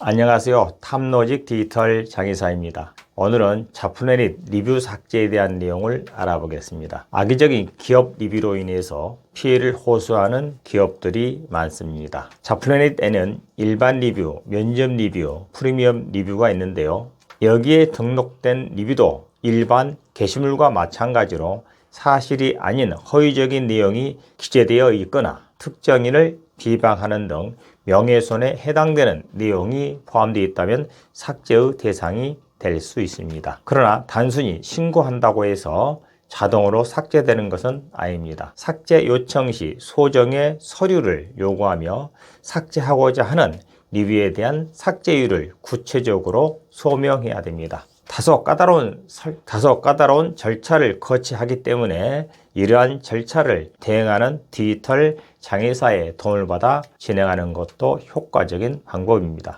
안녕하세요. 탑로직 디지털 장의사입니다. 오늘은 자프네릿 리뷰 삭제에 대한 내용을 알아보겠습니다. 악의적인 기업 리뷰로 인해서 피해를 호소하는 기업들이 많습니다. 자프네릿에는 일반 리뷰, 면접 리뷰, 프리미엄 리뷰가 있는데요. 여기에 등록된 리뷰도 일반 게시물과 마찬가지로 사실이 아닌 허위적인 내용이 기재되어 있거나 특정인을 비방하는 등 명예훼손에 해당되는 내용이 포함되어 있다면 삭제의 대상이 될 수 있습니다. 그러나 단순히 신고한다고 해서 자동으로 삭제되는 것은 아닙니다. 삭제 요청 시 소정의 서류를 요구하며 삭제하고자 하는 리뷰에 대한 삭제율을 구체적으로 소명해야 됩니다. 다소 까다로운 설- 다소 까다로운 절차를 거치하기 때문에 이러한 절차를 대행하는 디지털 장애사의 도움을 받아 진행하는 것도 효과적인 방법입니다.